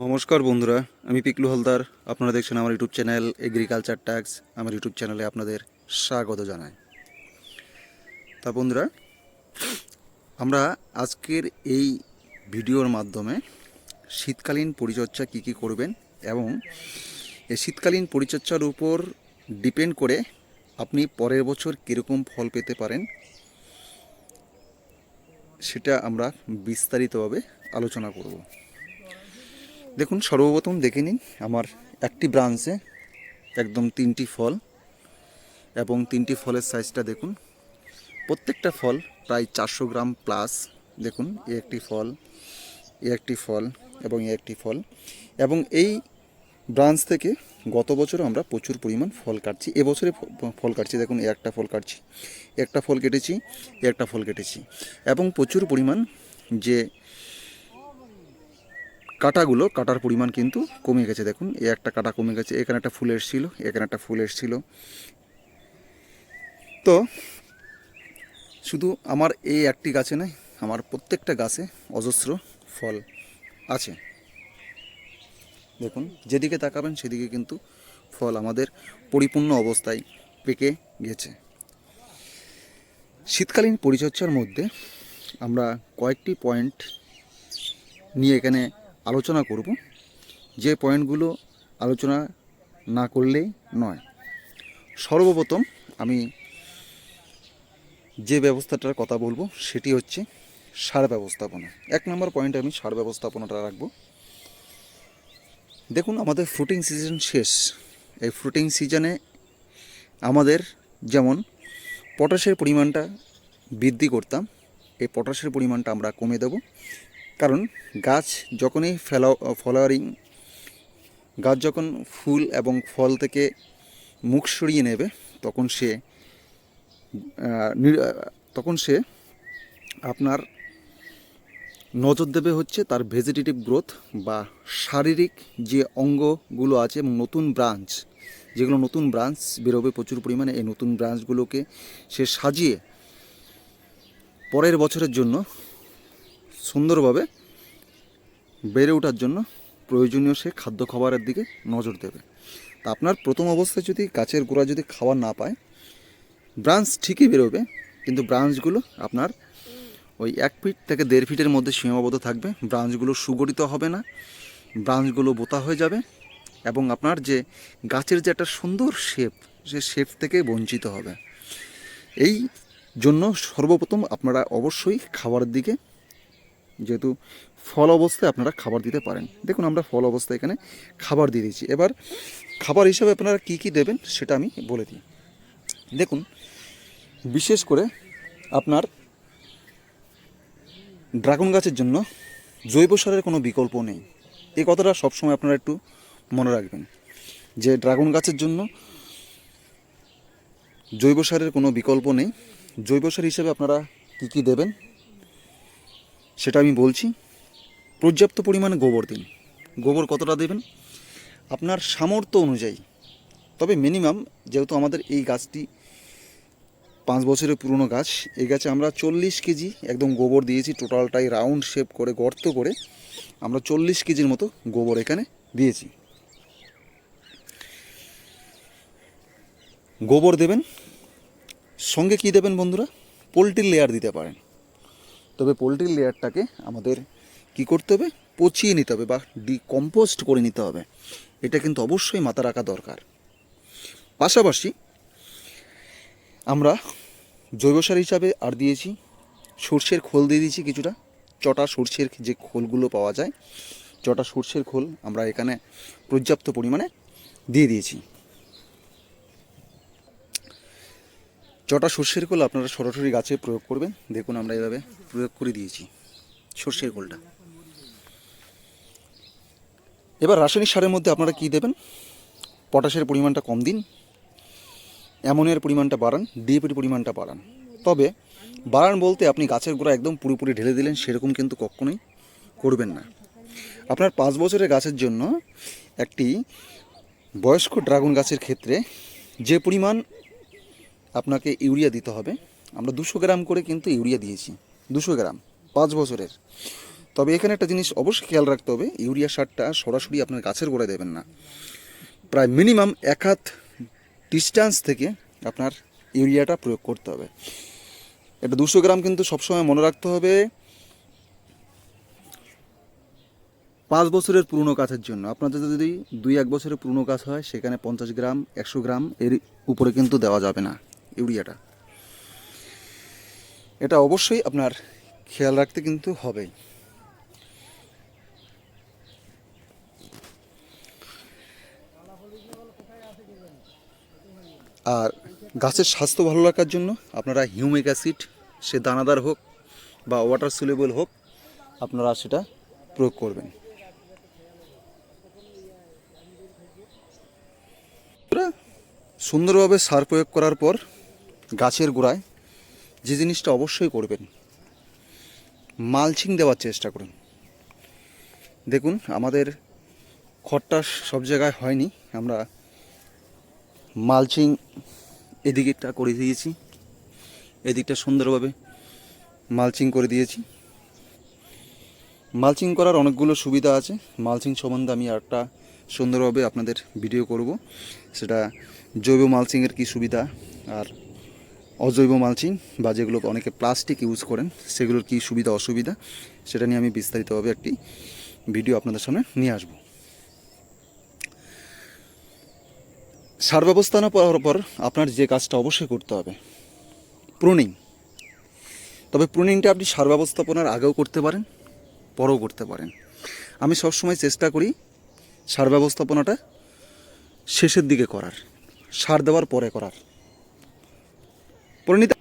নমস্কার বন্ধুরা, আমি পিকলু হালদার। আপনারা দেখছেন আমার ইউটিউব চ্যানেল এগ্রিকালচার ট্যাক্স। আমার ইউটিউব চ্যানেলে আপনাদের স্বাগত জানাই। তা বন্ধুরা, আমরা আজকের এই ভিডিওর মাধ্যমে শীতকালীন পরিচর্যা কী কী করবেন এবং এই শীতকালীন পরিচর্যার উপর ডিপেন্ড করে আপনি পরের বছর কীরকম ফল পেতে পারেন, সেটা আমরা বিস্তারিতভাবে আলোচনা করব। দেখুন, সর্বপ্রথম দেখে নিন আমার একটি ব্রাঞ্চে একদম তিনটি ফল এবং তিনটি ফলের সাইজটা দেখুন। প্রত্যেকটা ফল প্রায় চারশো গ্রাম প্লাস। দেখুন, এ একটি ফল, এ একটি ফল এবং এ একটি ফল। এবং এই ব্রাঞ্চ থেকে গত বছর আমরা প্রচুর পরিমাণ ফল কাটছি। এবছরে ফল কাটছি। দেখুন একটা ফল কাটছি একটা ফল কেটেছি একটা ফল কেটেছি। এবং প্রচুর পরিমাণ যে কাটাগুলো, কাটার পরিমাণ কিন্তু কমে গেছে, দেখুন। এ একটা কাটা কমে গেছে, এখানে একটা ফুল এসেছিল, এখানে একটা ফুল এসেছিল। তো, শুধু আমার এই একটি গাছে নয়, আমার প্রত্যেকটা গাছে অজস্র ফল আছে। দেখুন, যেদিকে তাকাবেন সেদিকে কিন্তু ফল আমাদের পরিপূর্ণ অবস্থায় পেকে গেছে। শীতকালীন পরিচর্যার মধ্যে আমরা কয়েকটি পয়েন্ট নিয়ে এখানে আলোচনা করব। যে পয়েন্টগুলো আলোচনা না করলেই নয়। সর্বপ্রথম আমি যে ব্যবস্থাটার কথা বলব সেটি হচ্ছে সার ব্যবস্থাপনা। এক নম্বর পয়েন্টে আমি সার ব্যবস্থাপনাটা রাখব। দেখুন, আমাদের ফ্রুটিং সিজন শেষ। এই ফ্রুটিং সিজনে আমাদের যেমন পটাশের পরিমাণটা বৃদ্ধি করতাম, এই পটাশের পরিমাণটা আমরা কমে দেব। কারণ গাছ যখনই ফেলা ফ্লাওয়ারিং গাছ যখন ফুল এবং ফল থেকে মুখ সরিয়ে নেবে, তখন সে তখন সে আপনার নজর দেবে হচ্ছে তার ভেজিটেটিভ গ্রোথ বা শারীরিক যে অঙ্গগুলো আছে এবং নতুন ব্রাঞ্চ যেগুলো নতুন ব্রাঞ্চ বেরোবে প্রচুর পরিমাণে, এই নতুন ব্রাঞ্চগুলোকে সে সাজিয়ে পরের বছরের জন্য সুন্দরভাবে বেড়ে ওঠার জন্য প্রয়োজনীয় সে খাদ্য খাবারের দিকে নজর দেবে। তা আপনার প্রথম অবস্থায় যদি গাছের গোড়া যদি খাবার না পায়, ব্রাঞ্চ ঠিকই বেরোবে, কিন্তু ব্রাঞ্চগুলো আপনার ওই এক ফিট থেকে দেড় ফিটের মধ্যে সীমাবদ্ধ থাকবে। ব্রাঞ্চগুলো সুগঠিত হবে না, ব্রাঞ্চগুলো বোতা হয়ে যাবে এবং আপনার যে গাছের যে একটা সুন্দর শেপ, সে শেপ থেকে বঞ্চিত হবে। এই জন্য সর্বপ্রথম আপনারা অবশ্যই খাবারের দিকে যেহেতু ফল অবস্থায় আপনারা খাবার দিতে পারেন। দেখুন, আমরা ফল অবস্থায় এখানে খাবার দিয়ে দিয়েছি। এবার খাবার হিসাবে আপনারা কী কী দেবেন সেটা আমি বলে দিই। দেখুন, বিশেষ করে আপনার ড্রাগন গাছের জন্য জৈব সারের কোনো বিকল্প নেই। এই কথাটা সবসময় আপনারা একটু মনে রাখবেন যে ড্রাগন গাছের জন্য জৈব সারের কোনো বিকল্প নেই। জৈব সার হিসেবে আপনারা কী কী দেবেন? সেটা আমি বলছি, পর্যাপ্ত পরিমাণে গোবর দিন। গোবর কতটা দেবেন? আপনার সামর্থ্য অনুযায়ী। তবে মিনিমাম যেহেতু আমাদের এই গাছটি পাঁচ বছরের পুরনো গাছ, এই গাছে আমরা চল্লিশ কেজি একদম গোবর দিয়েছি, টোটালটাই রাউন্ড শেপ করে, গর্ত করে আমরা চল্লিশ কেজির মতো গোবর এখানে দিয়েছি। গোবর দেবেন। সঙ্গে কি দেবেন বন্ধুরা? পোলট্রির লেয়ার দিতে পারেন। তবে পোলট্রির লেয়ারটাকে আমাদের কি করতে হবে? পচিয়ে নিতে হবে বা ডিকম্পোস্ট করে নিতে হবে। এটা কিন্তু অবশ্যই মাথা রাখা দরকার। পাশাপাশি আমরা জৈব সার হিসাবে আর দিয়েছি। সর্ষের খোল দিয়ে দিয়েছি কিছুটা। চটা সর্ষের যে খোলগুলো পাওয়া যায় চটা সর্ষের খোল আমরা এখানে পর্যাপ্ত পরিমাণে দিয়ে দিয়েছি। চটা সর্ষের খোল আপনারা সরাসরি গাছে প্রয়োগ করবেন। দেখুন আমরা এভাবে প্রয়োগ করে দিয়েছি সর্ষের খোলটা এবার রাসায়নিক সারের মধ্যে আপনারা কি দেবেন? পটাশের পরিমাণটা কম দিন, অ্যামোনিয়ার পরিমাণটা বাড়ান, ডিএপির পরিমাণটা বাড়ান। তবে বাড়ান বলতে আপনি গাছের গোড়া একদম পুরোপুরি ঢেলে দিলেন, সেরকম কিন্তু কখনোই করবেন না। আপনার পাঁচ বছরের গাছের জন্য একটি বয়স্ক ড্রাগন গাছের ক্ষেত্রে যে পরিমাণ আপনাকে ইউরিয়া দিতে হবে। আমরা দুশো গ্রাম করে কিন্তু ইউরিয়া দিয়েছি। দুশো গ্রাম, পাঁচ বছরের। তবে এখানে একটা জিনিস অবশ্যই খেয়াল রাখতে হবে, ইউরিয়া সারটা সরাসরি আপনার গাছের গোড়ায় দেবেন না। প্রায় মিনিমাম এক হাত ডিস্ট্যান্স থেকে আপনার ইউরিয়াটা প্রয়োগ করতে হবে। এটা দুশো গ্রাম কিন্তু সবসময় মনে রাখতে হবে, পাঁচ বছরের পুরনো গাছের জন্য। আপনাদের যদি দুই এক বছরের পুরনো গাছ হয়, সেখানে পঞ্চাশ গ্রাম, একশো গ্রাম এর উপরে কিন্তু দেওয়া যাবে না। ইউরিয়াটা। এটা অবশ্যই আপনার খেয়াল রাখতে কিন্তু হবেই আর গাছের স্বাস্থ্য ভালো রাখার জন্য আপনারা হিউমিক অ্যাসিড, সে দানাদার হোক বা ওয়াটার সুলেবল হোক, আপনারা সেটা প্রয়োগ করবেন। সুন্দরভাবে সার প্রয়োগ করার পর গাছের গোড়ায় যে জিনিসটা অবশ্যই করবেন, মালচিং দেওয়ার চেষ্টা করুন। দেখুন, আমাদের খড়টা সব জায়গায় হয়নি, আমরা মালচিং এদিকেরটা করে দিয়েছি, এদিকটা সুন্দরভাবে মালচিং করে দিয়েছি। মালচিং করার অনেকগুলো সুবিধা আছে, মালচিং সম্বন্ধে আমি একটা সুন্দরভাবে আপনাদের ভিডিও করব। সেটা জৈব মালচিংয়ের কী সুবিধা, আর অজৈব মালচিং বা যেগুলো অনেকে প্লাস্টিক ইউজ করেন, সেগুলোর কী সুবিধা, অসুবিধা? সেটা নিয়ে আমি বিস্তারিতভাবে একটি ভিডিও আপনাদের সামনে নিয়ে আসব। সার ব্যবস্থাপনা পাওয়ার পর আপনার যে কাজটা অবশ্যই করতে হবে। প্রুনিং। তবে প্রুনিংটা আপনি সার ব্যবস্থাপনার আগেও করতে পারেন, পরেও করতে পারেন। আমি সবসময় চেষ্টা করি সার ব্যবস্থাপনাটা শেষের দিকে করার, সার দেওয়ার পরে করার। পরিণীতা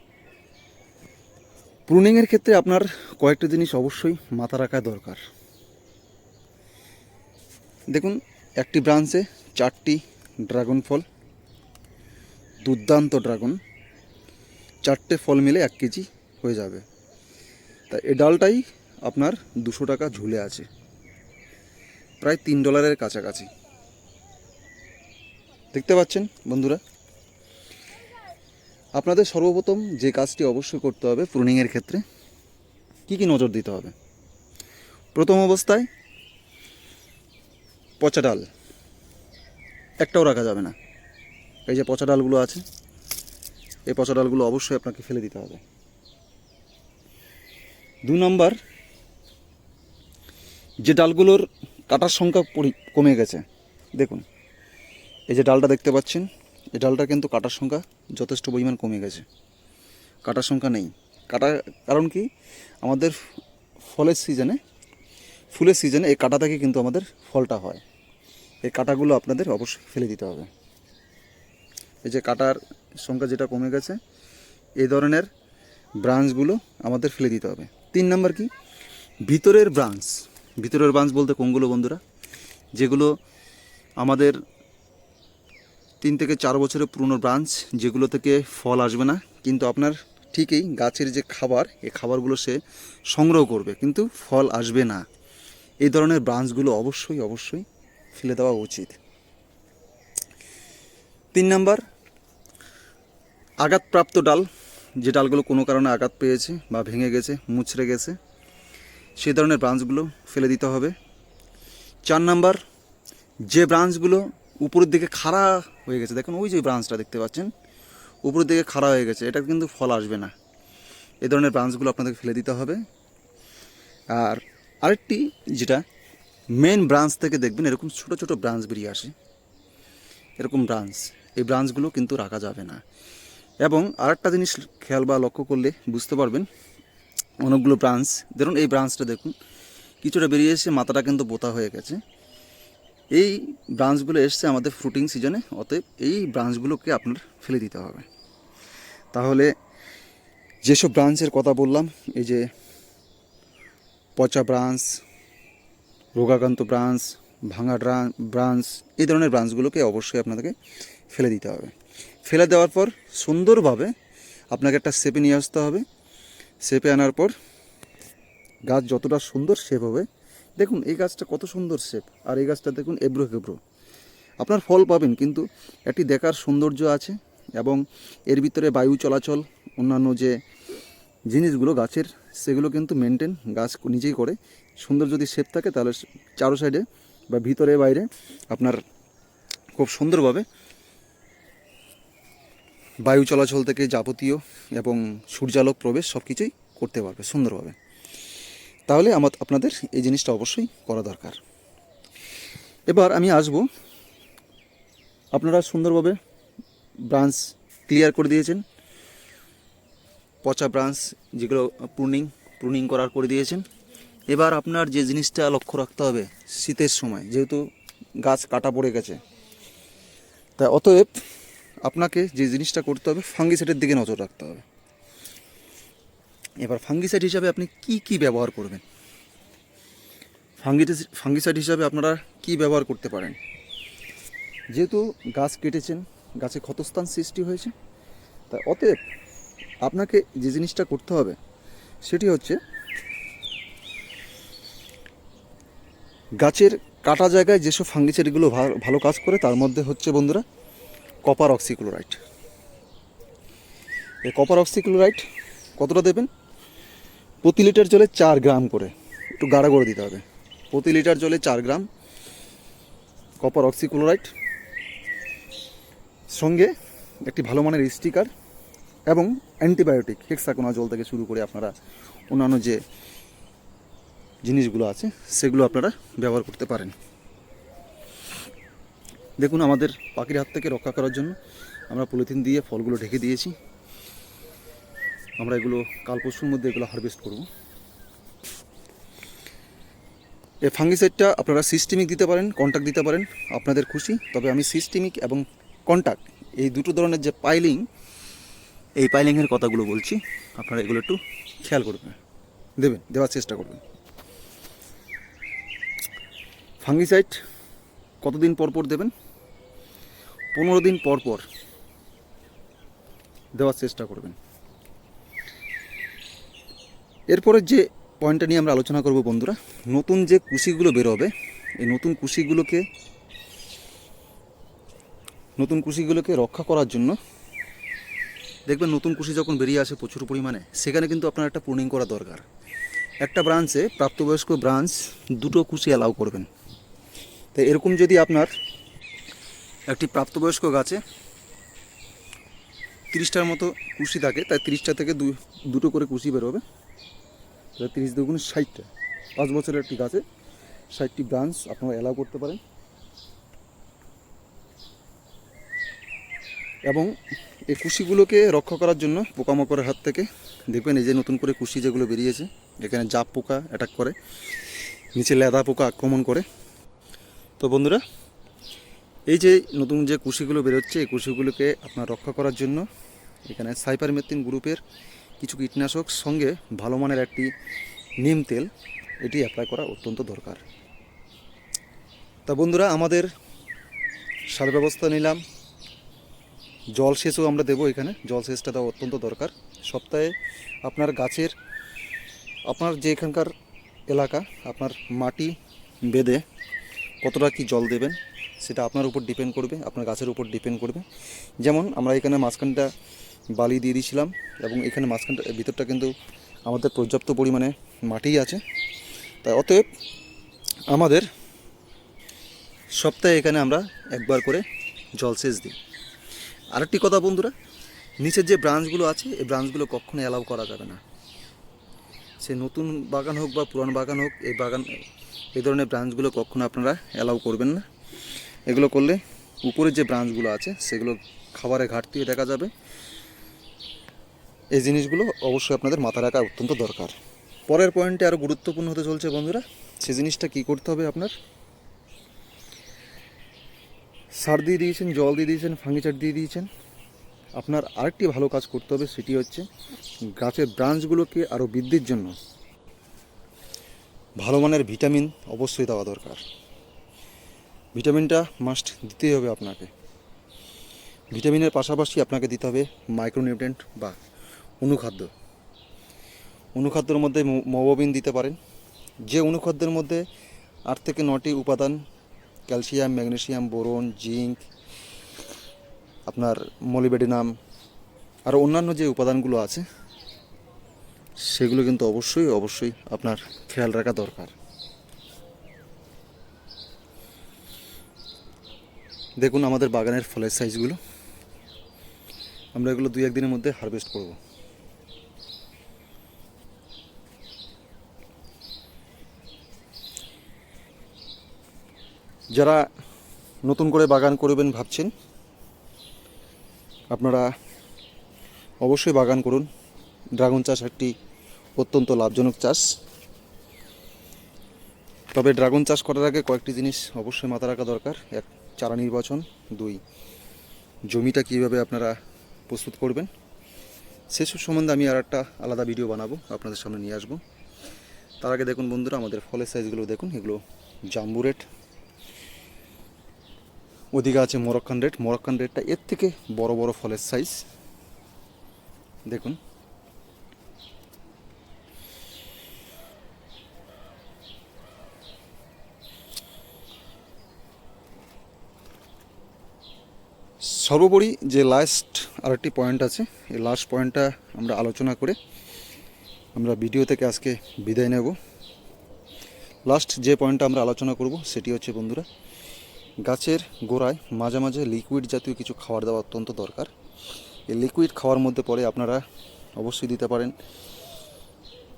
প্রুনিংয়ের ক্ষেত্রে আপনার কয়েকটা জিনিস অবশ্যই মাথা রাখা দরকার। দেখুন, একটি ব্রাঞ্চে চারটি ড্রাগন ফল, দুর্দান্ত ড্রাগন, চারটে ফল মিলে এক কেজি হয়ে যাবে। তা এ ডালটাই আপনার দুশো টাকা ঝুলে আছে। প্রায় তিন ডলারের কাছাকাছি। দেখতে পাচ্ছেন বন্ধুরা? আপনাদের সর্বপ্রথম যে কাজটি অবশ্যই করতে হবে প্রুনিংয়ের ক্ষেত্রে, কি কি নজর দিতে হবে? প্রথম অবস্থায় পচা ডাল। একটাও রাখা যাবে না। এই যে পচা ডালগুলো আছে, এই পচা ডালগুলো অবশ্যই আপনাকে ফেলে দিতে হবে। দু নম্বর, যে ডালগুলোর কাটার সংখ্যা কমে গেছে, দেখুন, এই যে ডালটা দেখতে পাচ্ছেন এই ডালটা কিন্তু কাটার সংখ্যা যথেষ্ট পরিমাণ কমে গেছে। কাটার সংখ্যা নেই। কাটা কারণ কি? আমাদের ফলের সিজনে ফুলের সিজনে এই কাটা থেকে কিন্তু আমাদের ফলটা হয়। এই কাটাগুলো আপনাদের অবশ্যই ফেলে দিতে হবে। এই যে কাটার সংখ্যা যেটা কমে গেছে, এই ধরনের ব্রাঞ্চগুলো আমাদের ফেলে দিতে হবে। তিন নম্বর কি? ভিতরের ব্রাঞ্চ ভিতরের ব্রাঞ্চ বলতে কোনগুলো বন্ধুরা? যেগুলো আমাদের তিন থেকে চার বছরের পুরনো ব্রাঞ্চ যেগুলো থেকে ফল আসবে না, কিন্তু আপনার ঠিকই গাছের যে খাবার, এই খাবারগুলো সে সংগ্রহ করবে, কিন্তু ফল আসবে না। এই ধরনের ব্রাঞ্চগুলো অবশ্যই অবশ্যই ফেলে দেওয়া উচিত। তিন নাম্বার, আঘাতপ্রাপ্ত ডাল। যে ডালগুলো কোনো কারণে আঘাত পেয়েছে বা ভেঙে গেছে, মুচড়ে গেছে সেই ধরনের ব্রাঞ্চগুলো ফেলে দিতে হবে। চার নাম্বার, যে ব্রাঞ্চগুলো উপরের দিকে খাড়া হয়ে গেছে। দেখুন, ওই যে ব্রাঞ্চটা দেখতে পাচ্ছেন, উপরের দিকে খাড়া হয়ে গেছে। এটা কিন্তু ফল আসবে না। এই ধরনের ব্রাঞ্চগুলো আপনাদেরকে ফেলে দিতে হবে। আর আরেকটি, যেটা মেন ব্রাঞ্চ থেকে দেখবেন, এরকম ছোট ছোট ব্রাঞ্চ বেরিয়ে আসে। এরকম ব্রাঞ্চ এই ব্রাঞ্চগুলো কিন্তু রাখা যাবে না। এবং আরেকটা জিনিস খেয়াল বা লক্ষ্য করলে বুঝতে পারবেন, অনেকগুলো ব্রাঞ্চ ধরুন এই ব্রাঞ্চটা দেখুন, কিছুটা বেরিয়ে এসে মাথাটা কিন্তু বোতা হয়ে গেছে। এই ব্রাঞ্চগুলো এসছে আমাদের ফ্রুটিং সিজনে অতএব এই ব্রাঞ্চগুলোকে আপনার ফেলে দিতে হবে। তাহলে যেসব ব্রাঞ্চের কথা বললাম, এই যে পচা ব্রাঞ্চ রোগাক্রান্ত ব্রাঞ্চ ভাঙা ব্রাঞ্চ এই ধরনের ব্রাঞ্চগুলোকে অবশ্যই আপনাদেরকে ফেলে দিতে হবে। ফেলে দেওয়ার পর সুন্দরভাবে আপনাকে একটা শেপে নিয়ে আসতে হবে। শেপে আনার পর গাছ যতটা সুন্দর শেপ হবে দেখুন, এই গাছটা কত সুন্দর শেপ, আর এই গাছটা দেখুন এব্রো খেবড়ো। আপনার ফল পাবেন, কিন্তু একটি দেখার সৌন্দর্য আছে এবং এর ভিতরে বায়ু চলাচল, অন্যান্য যে জিনিসগুলো গাছের, সেগুলো কিন্তু মেনটেন গাছ নিজেই করে। সুন্দর যদি শেপ থাকে, তাহলে চারো সাইডে বা ভিতরে বাইরে আপনার খুব সুন্দরভাবে বায়ু চলাচল থেকে যাবতীয় এবং সূর্যালোক প্রবেশ সব কিছুই করতে পারবে, সুন্দরভাবে। তাহলে আমার আপনাদের এই জিনিসটা অবশ্যই করা দরকার। এবার আমি আসব। আপনারা সুন্দরভাবে ব্রাঞ্চ ক্লিয়ার করে দিয়েছেন। পচা ব্রাঞ্চ যেগুলো প্রুনিং প্রুনিং করার করে দিয়েছেন। এবার আপনার যে জিনিসটা লক্ষ্য রাখতে হবে শীতের সময়, যেহেতু গাছ কাটা পড়ে গেছে। তা অতএব আপনাকে যে জিনিসটা করতে হবে ফাঙ্গিসাইডের দিকে নজর রাখতে হবে। এবার ফাঙ্গিসাইড হিসাবে আপনি কি কি ব্যবহার করবেন? ফাঙ্গি ফাঙ্গিসাইড হিসাবে আপনারা কি ব্যবহার করতে পারেন? যেহেতু গাছ কেটেছেন, গাছে ক্ষতস্থান সৃষ্টি হয়েছে, তা অতএব আপনাকে যে জিনিসটা করতে হবে, সেটি হচ্ছে গাছের কাটা জায়গায় যেসব ফাঙ্গিসাইডগুলো ভালো কাজ করে, তার মধ্যে হচ্ছে বন্ধুরা কপার অক্সিক্লোরাইড এই কপার অক্সিক্লোরাইড কতটা দেবেন? প্রতি লিটার জলে চার গ্রাম করে। একটু গাঢ় করে দিতে হবে। প্রতি লিটার জলে চার গ্রাম কপার অক্সিক্লোরাইড সঙ্গে একটি ভালো মানের স্টিকার এবং অ্যান্টিবায়োটিক হেক্সাকোনা জল থেকে শুরু করে আপনারা অন্যান্য যে জিনিসগুলো আছে, সেগুলো আপনারা ব্যবহার করতে পারেন। দেখুন, আমাদের পাখির হাত থেকে রক্ষা করার জন্য আমরা পলিথিন দিয়ে ফলগুলো ঢেকে দিয়েছি। আমরা এগুলো কাল পরশুর মধ্যে এগুলো হারভেস্ট করব। এই ফাঙ্গিসাইডটা আপনারা সিস্টেমিক দিতে পারেন কন্ট্যাক্ট দিতে পারেন, আপনাদের খুশি। তবে আমি সিস্টেমিক এবং কন্ট্যাক্ট এই দুটো ধরনের যে পাইলিং এই পাইলিংয়ের কথাগুলো বলছি। আপনারা এগুলো একটু খেয়াল করবেন, দেবেন, দেওয়ার চেষ্টা করবেন। ফাঙ্গিসাইড কতদিন পর পর দেবেন? পনেরো দিন পর পর দেওয়ার চেষ্টা করবেন। এরপরে যে পয়েন্টটা নিয়ে আমরা আলোচনা করব বন্ধুরা, নতুন যে কুশিগুলো বেরোবে, এই নতুন কুশিগুলোকে নতুন কুশিগুলোকে রক্ষা করার জন্য, দেখবেন নতুন কুশি যখন বেরিয়ে আসে প্রচুর পরিমাণে, সেখানে কিন্তু আপনার একটা প্রুনিং করা দরকার। একটা ব্রাঞ্চে প্রাপ্তবয়স্ক ব্রাঞ্চ দুটো কুশি অ্যালাউ করবেন। তো এরকম যদি আপনার একটি প্রাপ্তবয়স্ক গাছে তিরিশটার মতো কুশি থাকে, তাই তিরিশটা থেকে দুটো করে কুশি বেরোবে। তাহলে তিরিশ দুগুণ ষাটটা। পাঁচ বছরের একটি গাছে ষাটটি ব্রাঞ্চ আপনারা অ্যালাউ করতে পারেন। এবং এই কুশিগুলোকে রক্ষা করার জন্য পোকামাকড়ের হাত থেকে দেখবেন এই যে নতুন করে কুশি যেগুলো বেরিয়েছে, এখানে জাপ পোকা অ্যাটাক করে, নিচে লেদা পোকা আক্রমণ করে। তো বন্ধুরা, এই যে নতুন যে কুশিগুলো বেরোচ্ছে, এই কুশিগুলোকে আপনার রক্ষা করার জন্য এখানে সাইপারমেথিন গ্রুপের কিছু কীটনাশক সঙ্গে ভালো মানের একটি নিম তেল, এটি অ্যাপ্লাই করা অত্যন্ত দরকার। তা বন্ধুরা, আমাদের সার ব্যবস্থা নিলাম। জল সেচও আমরা দেবো এখানে। জল সেচটা দেওয়া অত্যন্ত দরকার। সপ্তাহে আপনার গাছের, আপনার যে এখানকার এলাকা, আপনার মাটি বেঁধে কতটা কি জল দেবেন, সেটা আপনার উপর ডিপেন্ড করবে, আপনার গাছের উপর ডিপেন্ড করবে। যেমন আমরা এখানে মাঝখানটা বালি দিয়ে দিয়েছিলাম এবং এখানে মাঝখানটা, ভিতরটা কিন্তু আমাদের পর্যাপ্ত পরিমাণে মাটি আছে। তাই অতএব আমাদের সপ্তাহে এখানে আমরা একবার করে জলসেচ দিই। আরেকটি কথা বন্ধুরা, নিচের যে ব্রাঞ্চগুলো আছে, এই ব্রাঞ্চগুলো কখনো অ্যালাউ করা যাবে না। সে নতুন বাগান হোক বা পুরান বাগান হোক, এই বাগান, এই ধরনের ব্রাঞ্চগুলো কখনো আপনারা অ্যালাউ করবেন না। এগুলো করলে উপরে যে ব্রাঞ্চগুলো আছে, সেগুলো খাবারে ঘাটতিও দেখা যাবে। এই জিনিসগুলো অবশ্যই আপনাদের মাথা রাখা অত্যন্ত দরকার। পরের পয়েন্টে আরও গুরুত্বপূর্ণ হতে চলছে বন্ধুরা, সে জিনিসটা কী করতে হবে আপনার? সার দিয়ে দিয়েছেন, জল দিয়ে দিয়েছেন ফাঙ্গিচার দিয়ে দিয়েছেন। আপনার আরেকটি ভালো কাজ করতে হবে, সেটি হচ্ছে গাছের ব্রাঞ্চগুলোকে আরও বৃদ্ধির জন্য। ভালো মানের ভিটামিন অবশ্যই দেওয়া দরকার। ভিটামিনটা মাস্ট দিতেই হবে আপনাকে। ভিটামিনের পাশাপাশি আপনাকে দিতে হবে মাইক্রোনিউট্রেন্ট বা অনুখাদ্য। অনুখাদ্যর মধ্যে মোবিন দিতে পারেন। যে অনুখাদ্যের মধ্যে আট থেকে নটি উপাদান, ক্যালসিয়াম, ম্যাগনেসিয়াম, বোরন, জিঙ্ক, আপনার মলিবেডিনাম আর অন্যান্য যে উপাদানগুলো আছে, সেগুলো কিন্তু অবশ্যই অবশ্যই আপনার খেয়াল রাখা দরকার। দেখুন আমাদের বাগানের ফলের সাইজগুলো আমরা এগুলো দুই একদিনের মধ্যে হারভেস্ট করব। যারা নতুন করে বাগান করবেন ভাবছেন, আপনারা অবশ্যই বাগান করুন। ড্রাগন চাষ একটি অত্যন্ত লাভজনক চাষ। তবে ড্রাগন চাষ করার আগে কয়েকটি জিনিস অবশ্যই মাথা রাখা দরকার। এক, চারা নির্বাচন। দুই, জমিটা কীভাবে আপনারা প্রস্তুত করবেন। সেসব সম্বন্ধে আমি আর একটা আলাদা ভিডিও বানাবো, আপনাদের সামনে নিয়ে আসব। তার আগে দেখুন বন্ধুরা, আমাদের ফলের সাইজগুলো দেখুন। এগুলো জাম্বু রেট ওদিকে আছে মোরক্কান রেট। মরক্কান রেটটা এর থেকে বড় বড় ফলের সাইজ দেখুন। সর্বোপরি যে লাস্ট আরেকটি পয়েন্ট আছে, এই লাস্ট পয়েন্টটা আমরা আলোচনা করে আমরা ভিডিও থেকে আজকে বিদায় নেব। লাস্ট যে পয়েন্টটা আমরা আলোচনা করব, সেটি হচ্ছে বন্ধুরা গাছের গোড়ায় মাঝে মাঝে লিকুইড জাতীয় কিছু খাবার দেওয়া অত্যন্ত দরকার। এই লিকুইড খাওয়ার মধ্যে পরে আপনারা অবশ্যই দিতে পারেন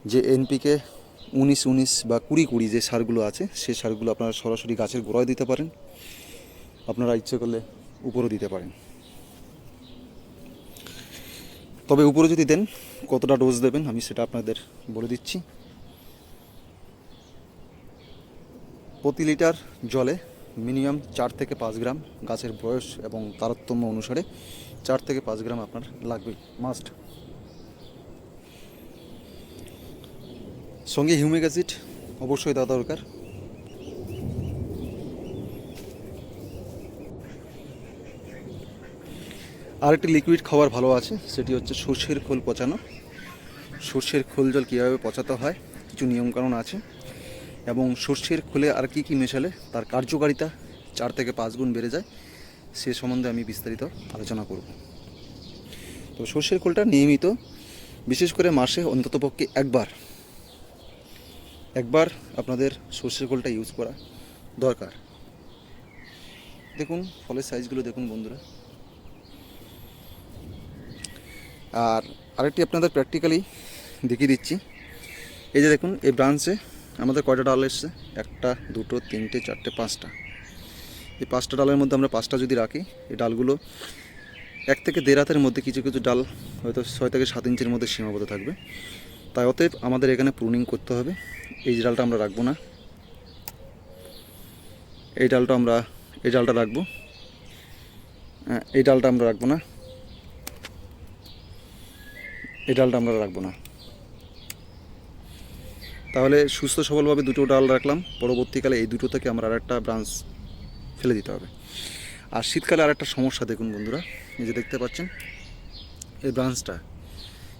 যে এনপিকে উনিশ উনিশ বা কুড়ি কুড়ি যে সারগুলো আছে, সে সারগুলো আপনারা সরাসরি গাছের গোড়ায় দিতে পারেন। আপনারা ইচ্ছে করলে উপরও দিতে পারেন। তবে উপরে যদি দেন, কতটা ডোজ দেবেন, আমি সেটা আপনাদের বলে দিচ্ছি। প্রতি লিটার জলে মিনিমাম চার থেকে পাঁচ গ্রাম গাছের বয়স এবং তারতম্য অনুসারে চার থেকে পাঁচ গ্রাম আপনার লাগবে মাস্ট সঙ্গে হিউমিক অ্যাসিড অবশ্যই দেওয়া দরকার। আরেকটি লিকুইড খাবার ভালো আছে, সেটি হচ্ছে সর্ষের খোল পচানো। সর্ষের খোল জল কীভাবে পচাতে হয়, কিছু নিয়মকানুন আছে। এবং সর্ষের খোলে আর কি কি মেশালে, তার কার্যকারিতা চার থেকে পাঁচ গুণ বেড়ে যায়, সে সম্বন্ধে আমি বিস্তারিত আলোচনা করব। তো সর্ষের খোলটা নিয়মিত, বিশেষ করে মাসে অন্ততপক্ষে একবার একবার আপনাদের সর্ষের খোলটা ইউজ করা দরকার। দেখুন, ফলের সাইজগুলো দেখুন বন্ধুরা। আর আরেকটি আপনাদের প্র্যাকটিক্যালি দেখিয়ে দিচ্ছি। এই যে দেখুন, এই ব্রাঞ্চে আমাদের কয়টা ডাল এসছে? একটা, দুটো, তিনটে, চারটে, পাঁচটা। এই পাঁচটা ডালের মধ্যে আমরা পাঁচটা যদি রাখি, এই ডালগুলো এক থেকে দেড় হাতের মধ্যে কিছু কিছু ডাল হয়তো ছয় থেকে সাত ইঞ্চির মধ্যে সীমাবদ্ধ থাকবে। তাই অতএব আমাদের এখানে প্রুনিং করতে হবে। এই ডালটা আমরা রাখব না, এই ডালটা আমরা, এই ডালটা রাখব। এই ডালটা আমরা রাখব না, এই ডালটা আমরা রাখব না। তাহলে সুস্থ সবলভাবে দুটো ডাল রাখলাম। পরবর্তীকালে এই দুটো থেকে আমরা আরেকটা ব্রাঞ্চ ফেলে দিতে হবে। আর শীতকালে আরেকটা সমস্যা দেখুন বন্ধুরা যে দেখতে পাচ্ছেন, এই ব্রাঞ্চটা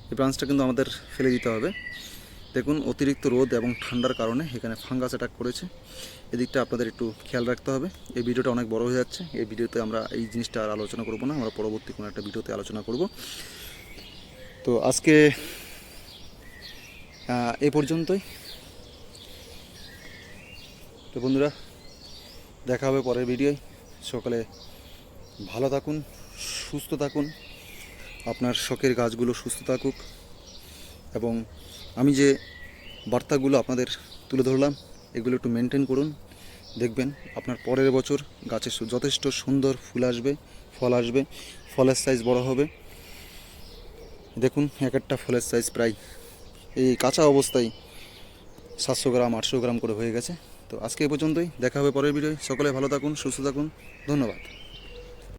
এই ব্রাঞ্চটা কিন্তু আমাদের ফেলে দিতে হবে। দেখুন, অতিরিক্ত রোদ এবং ঠান্ডার কারণে এখানে ফাঙ্গাস অ্যাটাক করেছে। এদিকটা আপনাদের একটু খেয়াল রাখতে হবে। এই ভিডিওটা অনেক বড় হয়ে যাচ্ছে। এই ভিডিওতে আমরা এই জিনিসটা আর আলোচনা করব না। আমরা পরবর্তী কোনো একটা ভিডিওতে আলোচনা করব। তো আজকে এ পর্যন্তই। তো বন্ধুরা, দেখা হবে পরের ভিডিওয় সকালে ভালো থাকুন, সুস্থ থাকুন, আপনার শখের গাছগুলো সুস্থ থাকুক। এবং আমি যে বার্তাগুলো আপনাদের তুলে ধরলাম, এগুলো একটু মেনটেন করুন। দেখবেন আপনার পরের বছর গাছে যথেষ্ট সুন্দর ফুল আসবে, ফল আসবে, ফলের সাইজ বড় হবে। দেখুন, এক একটা ফলের সাইজ প্রায় এই কাঁচা অবস্থায় সাতশো গ্রাম, আটশো গ্রাম করে হয়ে গেছে। তো আজকে এ পর্যন্তই। দেখা হবে পরের ভিডিওয়। সকলে ভালো থাকুন সুস্থ থাকুন। ধন্যবাদ।